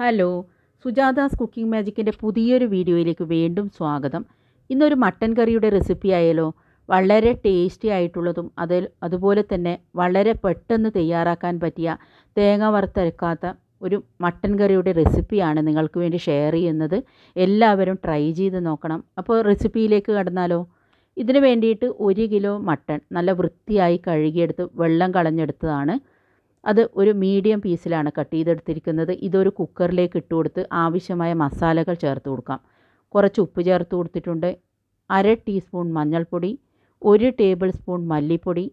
Hello സുജാതാസ് cooking മാജിക്കിന്റെ പുതിയൊരു വീഡിയോയിലേക്ക് വീണ്ടും സ്വാഗതം. ഇന്നൊരു മട്ടൻ കറിയുടെ റെസിപ്പി ആയാലോ വളരെ ടേസ്റ്റി ആയിട്ടുള്ളതും അത് അതുപോലെ തന്നെ വളരെ പെട്ടെന്ന് തയ്യാറാക്കാൻ പറ്റിയ തേങ്ങ വറുത്തരക്കാത്ത ഒരു മട്ടൻ കറിയുടെ റെസിപ്പിയാണ് നിങ്ങൾക്ക് വേണ്ടി ഷെയർ ചെയ്യുന്നത്. എല്ലാവരും ട്രൈ ചെയ്ത് നോക്കണം. അപ്പോൾ റെസിപ്പിയിലേക്ക് കടന്നാലോ? ഇതിന് വേണ്ടിയിട്ട് ഒരു കിലോ മട്ടൺ നല്ല വൃത്തിയായി കഴുകിയെടുത്ത് വെള്ളം കളഞ്ഞെടുത്തതാണ്. അത് ഒരു മീഡിയം പീസിലാണ് കട്ട് ചെയ്തെടുത്തിരിക്കുന്നത്. ഇതൊരു കുക്കറിലേക്ക് ഇട്ട് കൊടുത്ത് ആവശ്യമായ മസാലകൾ ചേർത്ത് കൊടുക്കാം. കുറച്ച് ഉപ്പ് ചേർത്ത് കൊടുത്തിട്ടുണ്ട്. അര ടീസ്പൂൺ മഞ്ഞൾപ്പൊടി ഒരു ടേബിൾ സ്പൂൺ മല്ലിപ്പൊടി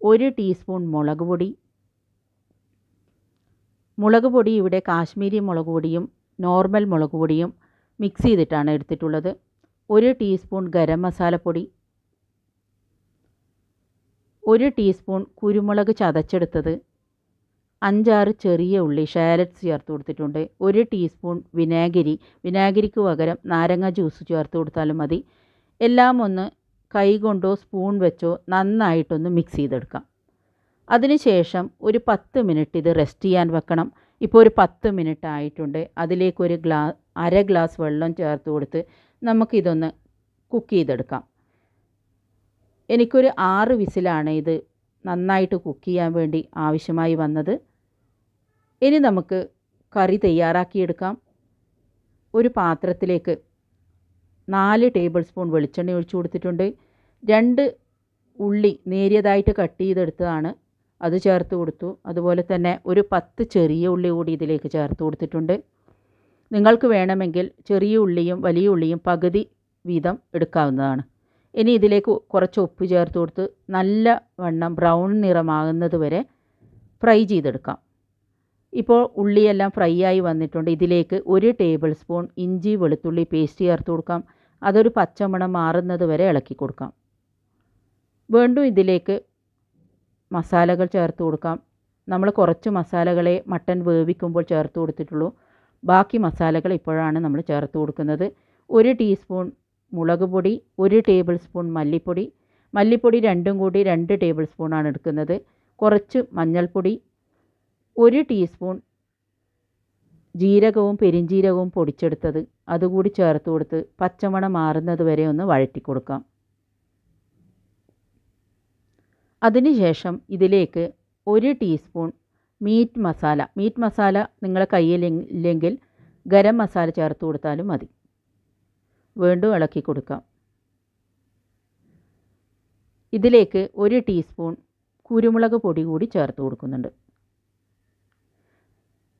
ഒരു ടീസ്പൂൺ മുളക് പൊടി. മുളക് പൊടി ഇവിടെ കാശ്മീരി മുളക് പൊടിയും നോർമൽ മുളക് പൊടിയും മിക്സ് ചെയ്തിട്ടാണ് എടുത്തിട്ടുള്ളത്. ഒരു ടീസ്പൂൺ ഗരം മസാലപ്പൊടി ഒരു ടീസ്പൂൺ കുരുമുളക് ചതച്ചെടുത്തത്. അഞ്ചാറ് ചെറിയ ഉള്ളി ഷാലറ്റ്സ് ചേർത്ത് കൊടുത്തിട്ടുണ്ട്. ഒരു ടീസ്പൂൺ വിനാഗിരി. വിനാഗിരിക്ക് പകരം നാരങ്ങ ജ്യൂസ് ചേർത്ത് കൊടുത്താലും മതി. എല്ലാം ഒന്ന് കൈ കൊണ്ടോ സ്പൂൺ വെച്ചോ നന്നായിട്ടൊന്ന് മിക്സ് ചെയ്തെടുക്കാം. അതിനുശേഷം ഒരു പത്ത് മിനിറ്റ് ഇത് റെസ്റ്റ് ചെയ്യാൻ വെക്കണം. ഇപ്പോൾ ഒരു പത്ത് മിനിറ്റ് ആയിട്ടുണ്ട്. അതിലേക്ക് ഒരു ഗ്ലാ അര ഗ്ലാസ് വെള്ളം ചേർത്ത് കൊടുത്ത് നമുക്കിതൊന്ന് കുക്ക് ചെയ്തെടുക്കാം. എനിക്കൊരു ആറ് വിസിലാണ് ഇത് നന്നായിട്ട് കുക്ക് ചെയ്യാൻ വേണ്ടി ആവശ്യമായി വന്നത്. ഇനി നമുക്ക് കറി തയ്യാറാക്കിയെടുക്കാം. ഒരു പാത്രത്തിലേക്ക് നാല് ടേബിൾ സ്പൂൺ വെളിച്ചെണ്ണ ഒഴിച്ചു കൊടുത്തിട്ടുണ്ട്. രണ്ട് ഉള്ളി നേരിയതായിട്ട് കട്ട് ചെയ്തെടുത്തതാണ്. അത് ചേർത്ത് കൊടുത്തു. അതുപോലെ തന്നെ ഒരു പത്ത് ചെറിയ ഉള്ളി കൂടി ഇതിലേക്ക് ചേർത്ത് കൊടുത്തിട്ടുണ്ട്. നിങ്ങൾക്ക് വേണമെങ്കിൽ ചെറിയ ഉള്ളിയും വലിയ ഉള്ളിയും പകുതി വീതം എടുക്കാവുന്നതാണ്. ഇനി ഇതിലേക്ക് കുറച്ച് ഉപ്പ് ചേർത്ത് കൊടുത്ത് നല്ല വണ്ണം ബ്രൗൺ നിറമാകുന്നത് വരെ ഫ്രൈ ചെയ്തെടുക്കാം. ഇപ്പോൾ ഉള്ളിയെല്ലാം ഫ്രൈ ആയി വന്നിട്ടുണ്ട്. ഇതിലേക്ക് ഒരു ടേബിൾ സ്പൂൺ ഇഞ്ചി വെളുത്തുള്ളി പേസ്റ്റ് ചേർത്ത് കൊടുക്കാം. അതൊരു പച്ചമണം മാറുന്നത് വരെ ഇളക്കി കൊടുക്കാം. വീണ്ടും ഇതിലേക്ക് മസാലകൾ ചേർത്ത് കൊടുക്കാം. നമ്മൾ കുറച്ച് മസാലകളെ മട്ടൻ വേവിക്കുമ്പോൾ ചേർത്ത് കൊടുത്തിട്ടുള്ളൂ. ബാക്കി മസാലകൾ ഇപ്പോഴാണ് നമ്മൾ ചേർത്ത് കൊടുക്കുന്നത്. ഒരു ടീസ്പൂൺ മുളക് പൊടി ഒരു ടേബിൾ സ്പൂൺ മല്ലിപ്പൊടി. മല്ലിപ്പൊടി രണ്ടും കൂടി രണ്ട് ടേബിൾ സ്പൂണാണ് എടുക്കുന്നത്. കുറച്ച് മഞ്ഞൾപ്പൊടി ഒരു ടീസ്പൂൺ ജീരകവും പെരിഞ്ജീരകവും പൊടിച്ചെടുത്തത് അതുകൂടി ചേർത്ത് കൊടുത്ത് പച്ചമണം മാറുന്നത് വരെ ഒന്ന് വഴറ്റി കൊടുക്കാം. അതിനുശേഷം ഇതിലേക്ക് ഒരു teaspoon meat masala meat masala നിങ്ങളെ കയ്യിലില്ലെങ്കിൽ ഗരം മസാല ചേർത്ത് കൊടുത്താലും മതി. വീണ്ടും ഇളക്കി കൊടുക്കാം. ഇതിലേക്ക് ഒരു ടീസ്പൂൺ കുരുമുളക് പൊടി കൂടി ചേർത്ത് കൊടുക്കുന്നുണ്ട്.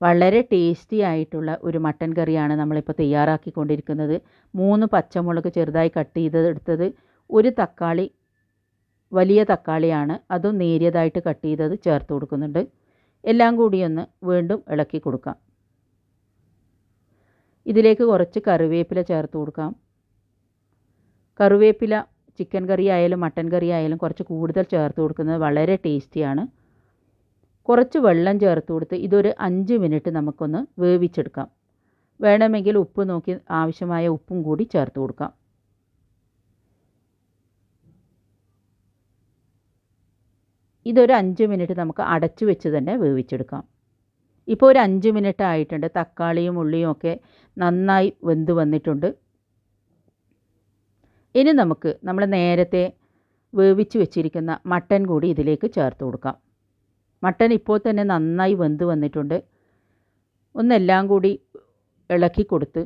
വളരെ ടേസ്റ്റി ആയിട്ടുള്ള ഒരു മട്ടൻ കറിയാണ് നമ്മളിപ്പോൾ തയ്യാറാക്കിക്കൊണ്ടിരിക്കുന്നത്. മൂന്ന് പച്ചമുളക് ചെറുതായി കട്ട് ചെയ്തെടുത്തത് ഒരു തക്കാളി വലിയ തക്കാളിയാണ്. അതും നേരിയതായിട്ട് കട്ട് ചെയ്തത് ചേർത്ത് കൊടുക്കുന്നുണ്ട്. എല്ലാം കൂടി ഒന്ന് വീണ്ടും ഇളക്കി കൊടുക്കാം. ഇതിലേക്ക് കുറച്ച് കറിവേപ്പില ചേർത്ത് കൊടുക്കാം. കറിവേപ്പില ചിക്കൻ കറി ആയാലും മട്ടൻ കറി ആയാലും കുറച്ച് കൂടുതൽ ചേർത്ത് കൊടുക്കുന്നത് വളരെ ടേസ്റ്റിയാണ് കുറച്ച് വെള്ളം ചേർത്ത് കൊടുത്ത് ഇതൊരു അഞ്ച് മിനിറ്റ് നമുക്കൊന്ന് വേവിച്ചെടുക്കാം. വേണമെങ്കിൽ ഉപ്പ് നോക്കി ആവശ്യമായ ഉപ്പും കൂടി ചേർത്ത് കൊടുക്കാം. ഇതൊരു അഞ്ച് മിനിറ്റ് നമുക്ക് അടച്ചു വെച്ച് തന്നെ വേവിച്ചെടുക്കാം. ഇപ്പോൾ ഒരു അഞ്ച് മിനിറ്റ് ആയിട്ടുണ്ട്. തക്കാളിയും ഉള്ളിയും ഒക്കെ നന്നായി വെന്ത് വന്നിട്ടുണ്ട്. ഇനി നമുക്ക് നമ്മൾ നേരത്തെ വേവിച്ച് വെച്ചിരിക്കുന്ന മട്ടൻ കൂടി ഇതിലേക്ക് ചേർത്ത് കൊടുക്കാം. മട്ടൻ ഇപ്പോൾ തന്നെ നന്നായി വെന്ത് വന്നിട്ടുണ്ട്. ഒന്നെല്ലാം കൂടി ഇളക്കി കൊടുത്ത്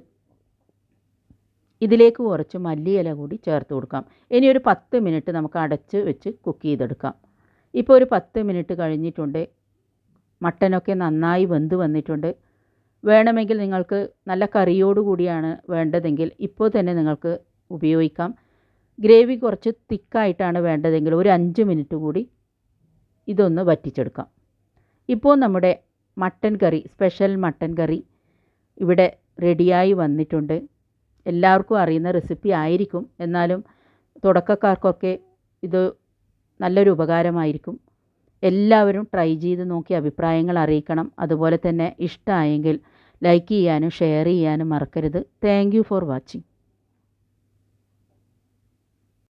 ഇതിലേക്ക് കുറച്ച് മല്ലിയില കൂടി ചേർത്ത് കൊടുക്കാം. ഇനി ഒരു പത്ത് മിനിറ്റ് നമുക്ക് അടച്ച് വെച്ച് കുക്ക് ചെയ്തെടുക്കാം. ഇപ്പോൾ ഒരു പത്ത് മിനിറ്റ് കഴിഞ്ഞിട്ടുണ്ട്. മട്ടനൊക്കെ നന്നായി വെന്ത് വന്നിട്ടുണ്ട്. വേണമെങ്കിൽ നിങ്ങൾക്ക് നല്ല കറിയോട് കൂടിയാണ് വേണ്ടതെങ്കിൽ ഇപ്പോൾ തന്നെ നിങ്ങൾക്ക് ഉപയോഗിക്കാം. ഗ്രേവി കുറച്ച് തിക്കായിട്ടാണ് വേണ്ടതെങ്കിൽ ഒരു അഞ്ച് മിനിറ്റ് കൂടി ഇതൊന്ന് വറ്റിച്ചെടുക്കാം. ഇപ്പോൾ നമ്മുടെ mutton curry special mutton curry ഇവിടെ റെഡിയായി വന്നിട്ടുണ്ട്. എല്ലാവർക്കും അറിയുന്ന റെസിപ്പി ആയിരിക്കും. എന്നാലും തുടക്കക്കാർക്കൊക്കെ ഇത് നല്ലൊരു ഉപകാരമായിരിക്കും. എല്ലാവരും ട്രൈ ചെയ്ത് നോക്കി അഭിപ്രായങ്ങൾ അറിയിക്കണം. അതുപോലെ തന്നെ ഇഷ്ടമായെങ്കിൽ ലൈക്ക് ചെയ്യാനും ഷെയർ ചെയ്യാനും മറക്കരുത്. Thank for watching